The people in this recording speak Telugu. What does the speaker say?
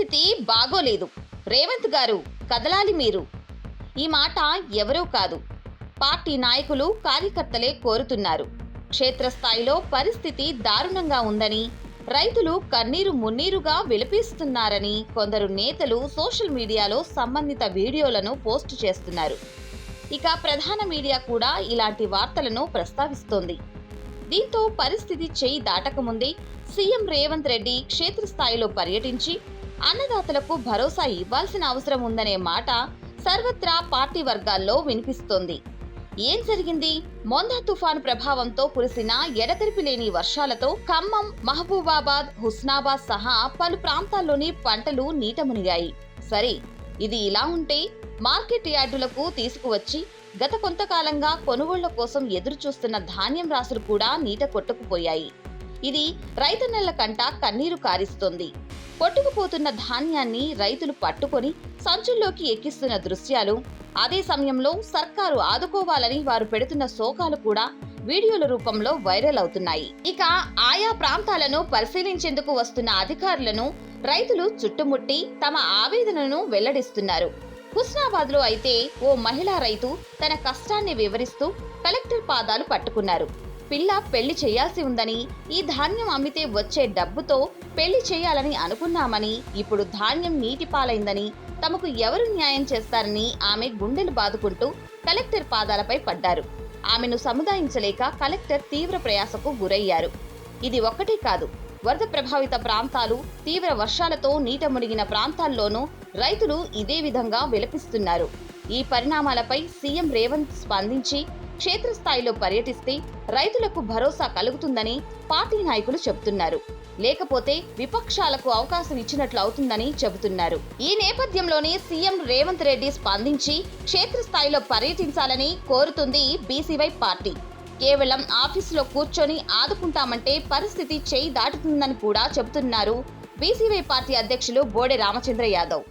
పరిస్థితి బాగోలేదు. రేవంత్ గారు కదలాలి మీరు. ఈ మాట ఎవరూ కాదు. పార్టీ నాయకులు కార్యకర్తలే కోరుతున్నారు. క్షేత్రస్థాయిలో పరిస్థితి దారుణంగా ఉందని రైతులు కన్నీరు మున్నీరుగా విలపిస్తున్నారని కొందరు నేతలు సోషల్ మీడియాలో సంబంధిత వీడియోలను పోస్ట్ చేస్తున్నారు. ఇక ప్రధాన మీడియా కూడా ఇలాంటి వార్తలను ప్రస్తావిస్తోంది. దీంతో పరిస్థితి చేయి దాటకముందే సీఎం రేవంత్ రెడ్డి క్షేత్రస్థాయిలో పర్యటించి అన్నదాతలకు భరోసా ఇవ్వాల్సిన అవసరం ఉందనే మాట సర్వత్రా పార్టీ వర్గాల్లో వినిపిస్తోంది. ఏం జరిగింది? మొందా తుఫాను ప్రభావంతో కురిసిన ఎడతెరిపి లేని వర్షాలతో ఖమ్మం మహబూబాబాద్ హుస్నాబాద్ సహా పలు ప్రాంతాల్లోని పంటలు నీట మునిగాయి సరే ఇది ఇలా ఉంటే మార్కెట్ యార్డులకు తీసుకువచ్చి గత కొంతకాలంగా కొనుగోళ్ళ కోసం ఎదురు చూస్తున్న ధాన్యం రాసులు కూడా నీట కొట్టుకుపోయాయి. ఇది రైతన్నెల కంట కన్నీరు కారిస్తోంది. కొట్టుకుపోతున్న ధాన్యాన్ని రైతులు పట్టుకొని సంచుల్లోకి ఎక్కిస్తున్న దృశ్యాలు. అదే సమయంలో సర్కారు ఆదుకోవాలని వారు పెడుతున్న శోకాలు కూడా వీడియోల రూపంలో వైరల్ అవుతున్నాయి. ఇక ఆయా ప్రాంతాలను పరిశీలించేందుకు వస్తున్న అధికారులను రైతులు చుట్టుముట్టి తమ ఆవేదనను వెల్లడిస్తున్నారు. హుస్నాబాద్లో అయితే ఓ మహిళా రైతు తన కష్టాన్ని వివరిస్తూ కలెక్టర్ పాదాలు పట్టుకున్నారు. పిల్ల పెళ్ళి చేయాల్సి ఉందని ఈ ధాన్యం అమ్మితే వచ్చే డబ్బుతో పెళ్ళి చేయాలని అనుకున్నామని ఇప్పుడు ధాన్యం నీటి పాలైందని తమకు ఎవరు న్యాయం చేస్తారని ఆమె గుండెలు బాదుకుంటూ కలెక్టర్ పాదాలపై పడ్డారు. ఆమెను సముదాయించలేక కలెక్టర్ తీవ్ర ప్రయాసకు గురయ్యారు. ఇది ఒక్కటే కాదు వరద ప్రభావిత ప్రాంతాలు తీవ్ర వర్షాలతో నీట మునిగిన ప్రాంతాల్లోనూ రైతులు ఇదే విధంగా విలపిస్తున్నారు. ఈ పరిణామాలపై సీఎం రేవంత్ స్పందించి క్షేత్రస్థాయిలో పర్యటిస్తే రైతులకు భరోసా కలుగుతుందని పార్టీ నాయకులు చెబుతున్నారు. లేకపోతే విపక్షాలకు అవకాశం ఇచ్చినట్లు అవుతుందని చెబుతున్నారు. ఈ నేపథ్యంలోనే సీఎం రేవంత్ రెడ్డి స్పందించి క్షేత్రస్థాయిలో పర్యటించాలని కోరుతుంది బీసీవై పార్టీ. కేవలం ఆఫీసులో కూర్చొని ఆదుకుంటామంటే పరిస్థితి చేయి దాటుతుందని కూడా చెబుతున్నారు బీసీవై పార్టీ అధ్యక్షులు బోడె రామచంద్ర యాదవ్.